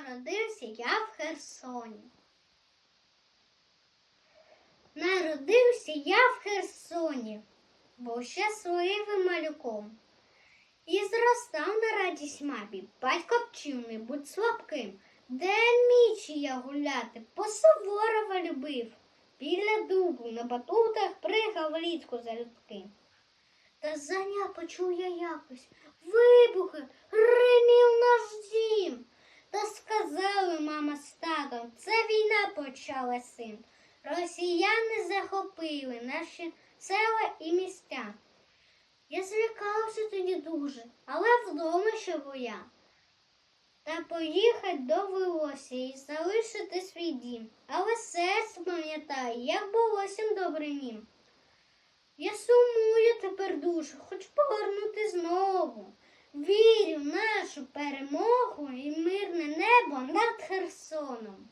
Народився я в Херсоні. Народився я в Херсоні, був щасливим малюком. І зростав на радість мамі, батько вчив не будь слабким. Де мічі я гуляти, по Суворова любив. Біля дубу на батутах пригав влітку за людки. Та заня почув я якось вибухи, гримів наш дім. Та сказали мама з це війна почала син. Росіяни захопили наші села і містя. Я злякався тоді дуже, але вдома ще боя. Та поїхать довелося і залишити свій дім. Але серце пам'ятає, як було всім добрим їм. Я сумую тепер душу, хоч повернути знову. Вірю в нашу перемогу і над Херсоном.